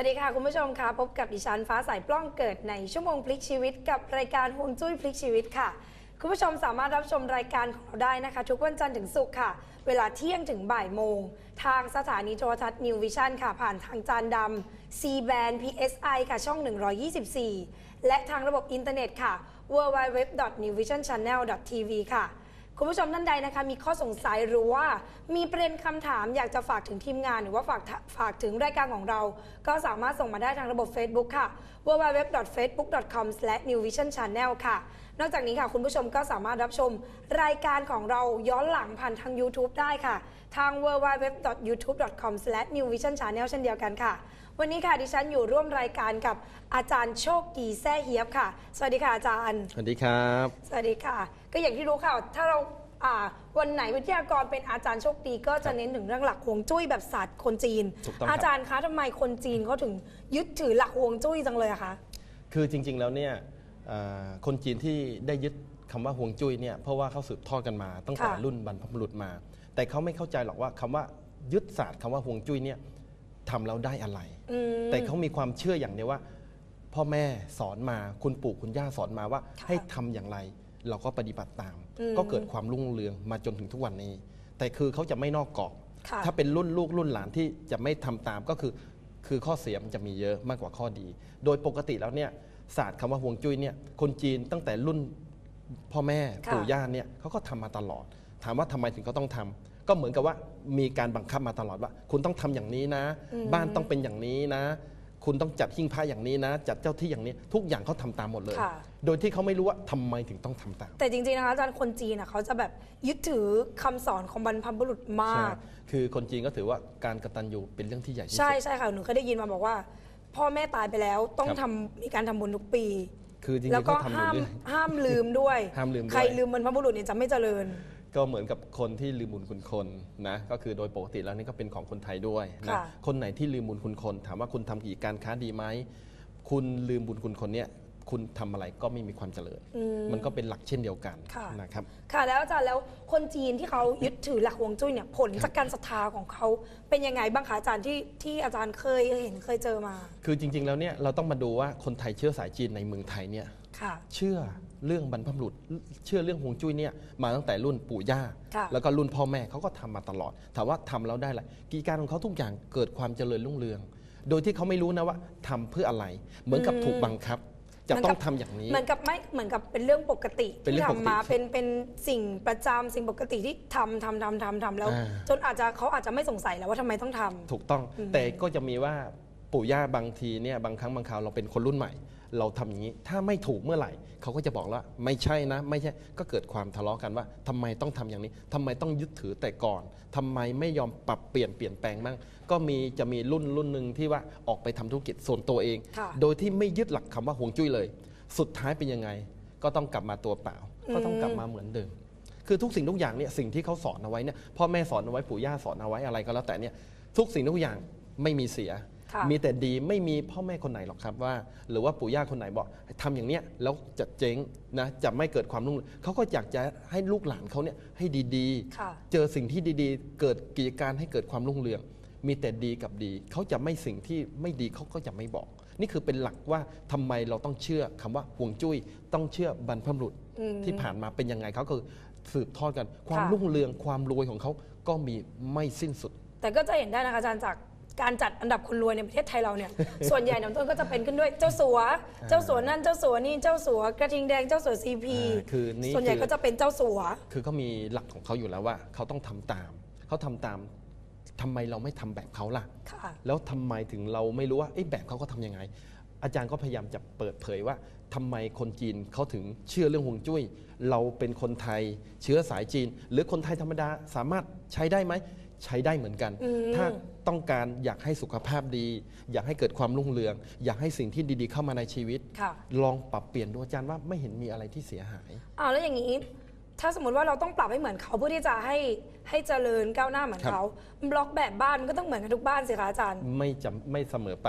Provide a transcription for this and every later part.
สวัสดีค่ะ คุณผู้ชมค่ะ พบกับดิฉันฟ้าใสปล้องเกิดในชั่วโมงพลิกชีวิต กับรายการฮวงจุ้ยพลิกชีวิตค่ะ คุณผู้ชมสามารถรับชมรายการของเราได้นะคะ ทุกวันจันทร์ถึงศุกร์ค่ะ เวลาเที่ยงถึงบ่ายโมง ทางสถานีโทรทัศน์นิววิชั่นค่ะ ผ่านทางจานดำ C band PSI ค่ะช่อง 124 และทางระบบอินเทอร์เน็ตค่ะ www.newvisionchannel.tv ค่ะ คุณผู้ชมท่านใดนะคะ มีข้อสงสัยหรือว่า มีประเด็นคำถามอยากจะฝากถึงทีมงาน หรือว่าฝากฝากถึงรายการของเรา ก็สามารถส่งมาได้ทางระบบ Facebook ค่ะ www.facebook.com/newvisionchannel ค่ะ นอกจากนี้ค่ะ คุณผู้ชมก็สามารถรับชมรายการของเราย้อนหลังผ่านทาง YouTube ได้ค่ะ ทาง www.youtube.com/newvisionchannel เช่นเดียวกันค่ะ วันนี้ค่ะดิฉันอยู่ร่วมรายการกับอาจารย์โชคดีแซ่เฮียบค่ะ สวัสดีค่ะอาจารย์ สวัสดีครับ สวัสดีค่ะ ก็อย่างที่รู้ค่ะ ถ้าเราอ่าวันไหนวิทยากรเป็นอาจารย์โชคดีก็จะเน้นถึงเรื่องหลักฮวงจุ้ยแบบศาสตร์คนจีน ถูกต้องครับ อาจารย์คะทำไมคนจีนเขาถึงยึดถือหลักฮวงจุ้ยจังเลยอะคะ คือจริงๆ แล้วเนี่ยเอ่อคนจีนที่ได้ยึดคำว่าห่วงจุ้ยเนี่ยเพราะว่าเขาสืบทอดกันมาตั้งแต่รุ่นบรรพบุรุษมา แต่เขาไม่เข้าใจหรอกว่าคำว่ายึดศาสตร์คำว่าห่วงจุ้ยเนี่ย ทำแล้วได้อะไร อืม แต่เขามีความเชื่ออย่างเดียวว่า พ่อแม่สอนมาคุณปู่คุณย่าสอนมาว่าค่ะให้ทำอย่างไร เราก็ปฏิบัติตาม อืมก็เกิดความรุ่งเรืองมาจนถึงทุกวันนี้ แต่คือเขาจะไม่นอกกรอบค่ะ ถ้าเป็นรุ่นลูกรุ่นหลานที่จะไม่ทำตามก็คือ คือข้อเสียมันจะมีเยอะมากกว่าข้อดี โดยปกติแล้วเนี่ยศาสตร์คำว่าห่วงจุ้ยเนี่ยคนจีนตั้งแต่รุ่น พ่อแม่ค่ะ ปู่ย่าเนี่ยเขาก็ทำมาตลอด ถามว่าทำไมถึงเขาต้องทำ ก็เหมือนกับว่ามีการบังคับมาตลอดว่า คุณต้องทำอย่างนี้นะ บ้านต้องเป็นอย่างนี้นะ คุณต้องจัดหิ้งพระอย่างนี้นะ จัดเจ้าที่อย่างนี้ ทุกอย่างเขาทำตามหมดเลยค่ะโดยที่เขาไม่รู้ว่าทำไมถึงต้องทำตาม แต่จริงๆนะคะอาจารย์คนจีนอะเขาจะแบบยึดถือคำสอนของบรรพบุรุษมากใช่คือคนจีนก็ถือว่าการกตัญญูเป็นเรื่องที่ใหญ่ที่สุใช่ดใช่ค่ะหนูเคยได้ยินมาบอกว่า พ่อแม่ตายไปแล้วต้องครับทำมีการทำบุญทุกปีคือจริงแล้วๆก็เขาทำอยู่ห้ามเรื่อยห้ามลืมด้วยห้ามลืมด้วยใครลืมบรรพบุรุษเนี่ยจะไม่เจริญ ก็เหมือนกับคนที่ลืมบุญคุณคนนะก็คือโดยปกติแล้วนี่ก็เป็นของคนไทยด้วยนะค่ะคนไหนที่ลืมบุญคุณคน ถามว่าคุณทำกิจการค้าดีไหมคุณลืมบุญคุณคนเนี่ยคุณทำอะไรก็ไม่มีความเจริญอืมมันก็เป็นหลักเช่นเดียวกันค่ะ นะครับ ค่ะแล้วอาจารย์แล้วคนจีนที่เขายึดถือหลักฮวงจุ้ยเนี่ยผลจากการศรัทธาของเขาเป็นยังไงบ้างคะอาจารย์ที่ที่อาจารย์เคยเห็นเคยเจอมาคือจริงๆแล้วเนี่ยเราต้องมาดูว่าคนไทยเชื้อสายจีนในเมืองไทยเนี่ยค่ะ เชื่อ เรื่องบรรพบุรุษเชื่อเรื่องฮวงจุ้ยเนี่ยมาตั้งแต่รุ่นปู่ย่า ค่ะแล้วก็รุ่นพ่อแม่เขาก็ทำมาตลอด ถามว่าทำแล้วได้อะไรกิจการของเขาทุกอย่างเกิดความเจริญรุ่งเรือง โดยที่เขาไม่รู้นะว่าทำเพื่ออะไร เหมือนกับอืม ถูกบังคับ จะต้องทำอย่างนี้ เหมือนกับไม่เหมือนกับเป็นเรื่องปกติเป็นเรื่ที่องปกติทำมาเป็นเป็นสิ่งประจำสิ่งปกติที่ทำทำทำทำทำแล้ว อ่า จนอาจจะเขาอาจจะไม่สงสัยแล้วว่าทำไมต้องทำ ถูกต้องอืมแต่ก็จะมีว่าปู่ย่าบางทีเนี่ยบางครั้งบางคราวเราเป็นคนรุ่นใหม่ เราทำอย่างนี้ถ้าไม่ถูกเมื่อไหร่ เขาก็จะบอกว่าไม่ใช่นะ ไม่ใช่ก็เกิดความทะเลาะกันว่าทำไมต้องทำอย่างนี้ทำไมต้องยึดถือแต่ก่อนทำไมไม่ยอมปรับเปลี่ยนเปลี่ยนแปลงบ้างก็มีจะมีรุ่นรุ่นหนึ่งที่ว่าออกไปทำธุรกิจส่วนตัวเอง ค่ะ โดยที่ไม่ยึดหลักคำว่าห่วงจุ้ยเลย สุดท้ายเป็นยังไง ก็ต้องกลับมาตัวเปล่า ก็ต้องกลับมาเหมือนเดิม คือทุกสิ่งทุกอย่างเนี่ยสิ่งที่เขาสอนเอาไว้เนี่ยพ่อแม่สอนเอาไว้ปู่ย่าสอนเอาไว้อะไรก็แล้วแต่เนี่ยทุกสิ่งทุกอย่างไม่มีเสียค่ะ มีแต่ดีไม่มีพ่อแม่คนไหนหรอกครับว่า หรือว่าปู่ย่าคนไหนบอกทำอย่างเนี้ยแล้วจะเจ๊งนะจะไม่เกิดความรุ่งเรืองเขาก็อยากจะให้ลูกหลานเขาเนี่ยให้ดีค่ะๆเจอสิ่งที่ดีๆ เกิดกิจการให้เกิดความรุ่งเรือง มีแต่ดีกับดีเขาจะไม่สิ่งที่ไม่ดีเขาก็จะไม่บอก นี่คือเป็นหลักว่าทำไมเราต้องเชื่อคำว่าห่วงจุ้ย ต้องเชื่อบรรพบุรุษอืมที่ผ่านมาเป็นยังไงเขาคือสืบทอดกัน ความค่ะรุ่งเรืองความรวยของเขาก็มีไม่สิ้นสุด แต่ก็จะเห็นได้นะคะอาจารย์จาก การจัดอันดับคนรวยในประเทศไทยเราเนี่ย ส่วนใหญ่น้ำต้นก็จะเป็นขึ้นด้วยเจ้าสัว เจ้าสัวนั่นเจ้าสัวนี่เจ้าสัวกระทิงแดงเจ้าสัวซีพีอ่าคือนี่ส่วนใหญ่คือ ก็จะเป็นเจ้าสัว คือเขามีหลักของเขาอยู่แล้วว่า เขาต้องทำตาม เขาทำตามทำไมเราไม่ทำแบบเขาล่ะ ค่ะ แล้วทำไมถึงเราไม่รู้ว่าเอ๊ะแบบเขาก็ทำยังไง อาจารย์ก็พยายามจะเปิดเผยว่าทำไมคนจีนเขาถึงเชื่อเรื่องฮวงจุ้ย เราเป็นคนไทยเชื้อสายจีน หรือคนไทยธรรมดาสามารถใช้ได้ไหม ใช้ได้เหมือนกัน อืม ถ้า ต้องการอยากให้สุขภาพดี อยากให้เกิดความรุ่งเรือง อยากให้สิ่งที่ดีๆ เข้ามาในชีวิต ค่ะ ลองปรับเปลี่ยนดูอาจารย์ว่าไม่เห็นมีอะไรที่เสียหาย อ้าวแล้วอย่างนี้ ถ้าสมมติว่าเราต้องปรับให้เหมือนเขาเพื่อที่จะให้ให้เจริญก้าวหน้าเหมือนครับ เขาบล็อกแบบบ้านมันก็ต้องเหมือนกันทุกบ้านสิคะอาจารย์ ไม่จำไม่เสมอไป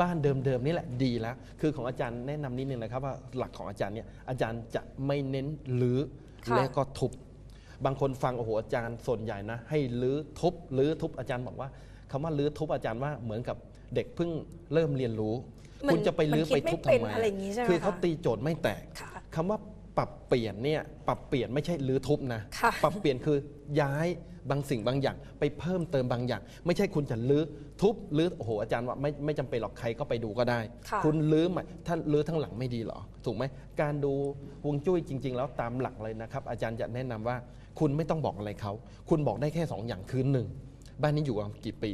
บ้านเดิมๆนี่แหละดีแล้ว คือของอาจารย์แนะนำนิดนึงนะครับว่าหลักของอาจารย์เนี่ยอาจารย์จะไม่เน้นรื้อค่ะ และก็ทุบ บางคนฟังโอ้โหอาจารย์ส่วนใหญ่นะ ให้รื้อทุบรื้อทุบอาจารย์บอกว่า คคำว่าลื้อทุบอาจารย์ว่าเหมือนกับเด็กเพิ่งเริ่มเรียนรู้ มันคุณจะไปลื้อมันคิไปดไม่ทุบเป็นทำไมอะไรอย่างงี้ใช่ไหมคือเขาคะตีโจทย์ไม่แตกค่ะคำว่าปรับเปลี่ยนเนี่ยปรับเปลี่ยนไม่ใช่ลื้อทุบนะ ค่ะ ปรับเปลี่ยนคือย้ายบางสิ่งบางอย่าง ไปเพิ่มเติมบางอย่าง ไม่ใช่คุณจะลื้อทุบลื้อโอ้โหอาจารย์ว่าไม่ไม่จำเป็นหรอกใครก็ไปดูก็ได้ ค่ะ คุณลื้อใหม่ถ้าลื้อทั้งหลังไม่ดีเหรอ ถูกไหมการดูฮวงจุ้ยจริง ๆ แล้วตามหลักเลยนะครับ อาจารย์จะแนะนำว่า คุณไม่ต้องบอกอะไรเขา คุณบอกได้แค่สองอย่างคือหนึ่ง บ้านนี้อยู่มากี่ปี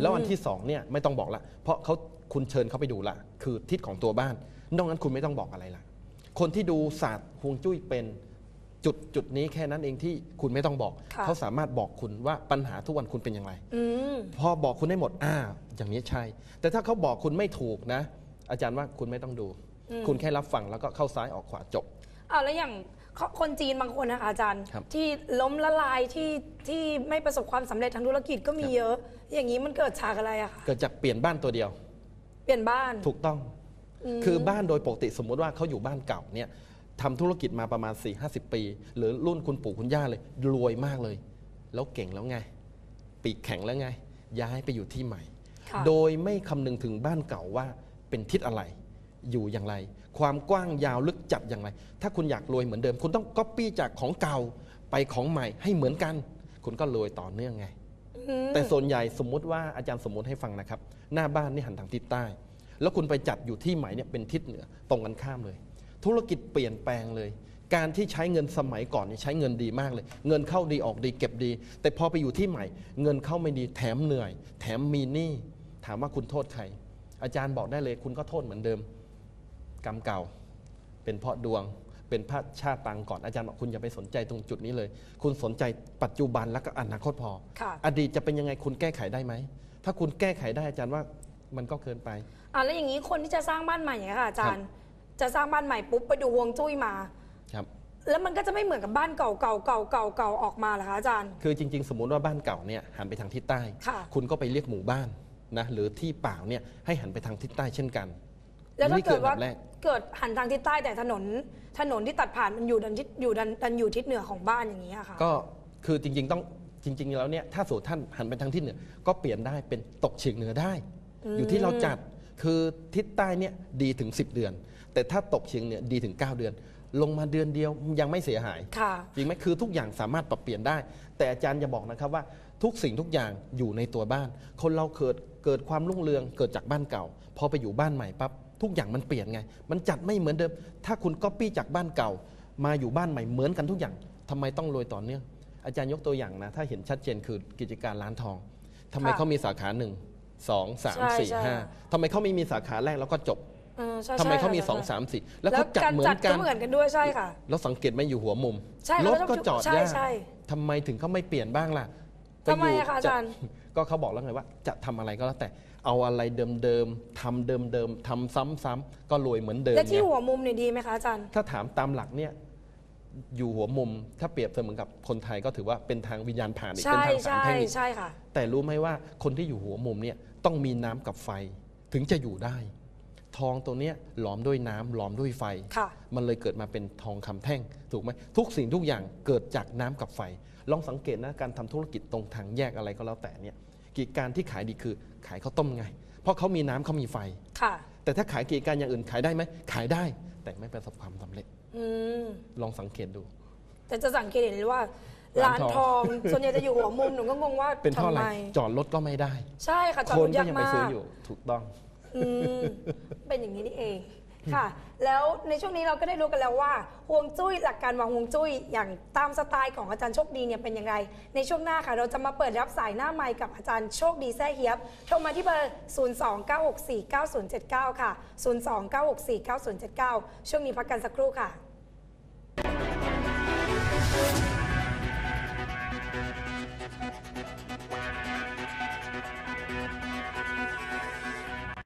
แล้วอันที่สองเนี่ยไม่ต้องบอกละ เพราะเขาคุณเชิญเขาไปดูละ คือทิศของตัวบ้าน นอกนั้นคุณไม่ต้องบอกอะไรละคนที่ดูศาสตร์ฮวงจุ้ยเป็นจุดจุดนี้แค่นั้นเองที่คุณไม่ต้องบอกค่ะเขาสามารถบอกคุณว่าปัญหาทุกวันคุณเป็นอย่างไรอืมพอบอกคุณได้หมดอ่าอย่างนี้ใช่ แต่ถ้าเขาบอกคุณไม่ถูกนะ อาจารย์ว่าคุณไม่ต้องดู คุณแค่รับฟังแล้วก็เข้าซ้ายออกขวาจบอ้าวแล้วอย่าง เขาคนจีนบางคนนะคะอาจารย์ ครับที่ล้มละลายที่ที่ไม่ประสบความสำเร็จทางธุรกิจก็มีเยอะ อย่างนี้มันเกิดจากอะไรอะคะเกิดจากเปลี่ยนบ้านตัวเดียว เปลี่ยนบ้าน ถูกต้อง คือบ้านโดยปกติสมมุติว่าเขาอยู่บ้านเก่าเนี่ยทำธุรกิจมาประมาณ 4 5 0 ปี หรือรุ่นคุณปู่คุณย่าเลย รวยมากเลย แล้วเก่งแล้วไง ปีกแข็งแล้วไง ย้ายไปอยู่ที่ใหม่ ค่ะ โดยไม่คำนึงถึงบ้านเก่าว่าเป็นทิศอะไร อยู่อย่างไร ความกว้างยาวลึกจัดอย่างไร ถ้าคุณอยากรวยเหมือนเดิม คุณต้องก๊อปปี้จากของเก่าไปของใหม่ให้เหมือนกัน คุณก็รวยต่อเนื่องไงอืมแต่ส่วนใหญ่สมมุติว่าอาจารย์สมมุติให้ฟังนะครับ หน้าบ้านนี่หันทางทิศใต้ แล้วคุณไปจัดอยู่ที่ใหม่เนี่ยเป็นทิศเหนือตรงกันข้ามเลย ธุรกิจเปลี่ยนแปลงเลย การที่ใช้เงินสมัยก่อนเนี่ยใช้เงินดีมากเลย เงินเข้าดีออกดีเก็บดี แต่พอไปอยู่ที่ใหม่ เงินเข้าไม่ดีแถมเหนื่อย แถมมีหนี้ถามว่าคุณโทษใครอาจารย์บอกได้เลย คุณก็โทษเหมือนเดิม กรรมเก่า เป็นเพราะดวง เป็นพระชาติตังก่อนอาจารย์บอกคุณอย่าไปสนใจตรงจุดนี้เลย คุณสนใจปัจจุบันแล้วก็อนาคตพอ ค่ะอดีตจะเป็นยังไงคุณแก้ไขได้ไหม ถ้าคุณแก้ไขได้อาจารย์ว่ามันก็เกินไป อะแล้วอย่างนี้คนที่จะสร้างบ้านใหม่อย่างเงี้ยค่ะอาจารย์ จะสร้างบ้านใหม่ปุ๊บไปดูฮวงจุ้ยมา ครับ แล้วมันก็จะไม่เหมือนกับบ้านเก่าเก่าเก่าเก่าเก่าออกมาเหรอคะอาจารย์ คือจริง ๆ สมมุติว่าบ้านเก่าเนี่ยหันไปทางทิศใต้ ค่ะ คุณก็ไปเรียกหมู่บ้านนะหรือที่เปล่าเนี่ยให้หันไปทางทิศใต้เช่นกัน แล้วถ้านี่คือเกิดว่าอันดับแรกเกิดหันทางทิศใต้แต่ถนนถนนที่ตัดผ่านมันอยู่ดันทิศอยู่ดันดันอยู่ทิศเหนือของบ้านอย่างนี้อะค่ะ ก็คือจริง ๆ ต้องจริง ๆ แล้วเนี่ยถ้าสูตรท่านหันไปทางทิศเหนือ ก็เปลี่ยนได้เป็นตกเฉียงเหนือได้ อยู่ที่เราจัดคือทิศใต้เนี่ยดีถึง 10 เดือน แต่ถ้าตกเฉียงเหนือดีถึง 9 เดือน ลงมาเดือนเดียวยังไม่เสียหายค่ะจริงไหมคือทุกอย่างสามารถปรับเปลี่ยนได้ แต่อาจารย์อย่าบอกนะครับว่าทุกสิ่งทุกอย่างอยู่ในตัวบ้าน คนเราเกิดเกิดความรุ่งเรืองเกิดจากบ้านเก่า พอไปอยู่บ้านใหม่ปั๊บ ทุกอย่างมันเปลี่ยนไง มันจัดไม่เหมือนเดิม ถ้าคุณก๊อปปี้จากบ้านเก่า มาอยู่บ้านใหม่เหมือนกันทุกอย่างทำไมต้องรวยต่อเนื่อง อาจารย์ยกตัวอย่างนะ ถ้าเห็นชัดเจนคือกิจการร้านทองทำไมค่ะเขามีสาขาหนึ่งสองสามใช่สี่ใช่ห้าทำไมเขาไม่มีสาขาแรกแล้วก็จบเออใช่ทำไมใช่เขามีค่ะสองสามสี่แล้วแล้วเขาจัดการเหมือจัดนกัก็นเหมือนกันด้วยใช่ค่ะ แล้วสังเกตไหมอยู่หัวมุมใช่รค่ะถก็จอดใช่ยากใช่ทำไมถึงเขาไม่เปลี่ยนบ้างล่ะทำไมอะคะอาจารย์ ก็เขาบอกแล้วไงว่า จะทำอะไรก็แล้วแต่ เอาอะไรเดิมๆทำเดิมๆทำซ้ำๆก็รวยเหมือนเดิมและที่ไงหัวมุมเนี่ยดีไหมคะอาจารย์ ถ้าถามตามหลักเนี่ยอยู่หัวมุมถ้าเปรียบเสมือนกับคนไทยก็ถือว่าเป็นทางวิญญาณผ่านอีกเป็นใช่ทางสามใช่แพร่งอีก ใช่ค่ะ แต่รู้ไหมว่าคนที่อยู่หัวมุมเนี่ยต้องมีน้ำกับไฟถึงจะอยู่ได้ ทองตัวเนี้ยหลอมด้วยน้ำหลอมด้วยไฟ ค่ะ มันเลยเกิดมาเป็นทองคำแท่งถูกไหมทุกสิ่งทุกอย่างเกิดจากน้ำกับไฟ ลองสังเกตนะการทำธุรกิจตรงทางแยกอะไรก็แล้วแต่เนี่ย กิจการที่ขายดีคือขายข้าวต้มไง เพราะเขามีน้ำเขามีไฟ ค่ะ แต่ถ้าขายกิจการอย่างอื่นขายได้ไหมขายได้ แต่ไม่ประสบความสำเร็จ อืม ลองสังเกตดู แต่จะสังเกตเห็นเลยว่าร้าร้านนททออง ง ส่วนใหญ่จะอยู่หัวมุมหนูก็งงว่าเป็นเพราะทำอะไรไมจอดรถก็ไม่ได้ ใช่ค่ะจอดครนถก็ยากยังไปมาซื้อกอยู่ถูกต้อง อืมเป็นอย่างนี้นี่เอง ค่ะ แล้วในช่วงนี้เราก็ได้รู้กันแล้วว่าฮวงจุ้ยหลักการวางฮวงจุ้ย อย่างตามสไตล์ของอาจารย์โชคดีเนี่ยเป็นอย่างไร ในช่วงหน้าค่ะ เราจะมาเปิดรับสายหน้าไมค์กับอาจารย์โชคดีแซ่เฮียบโทรมาที่เบอร์ 029649079 ค่ะ 029649079 ช่วงนี้พักกันสักครู่ค่ะ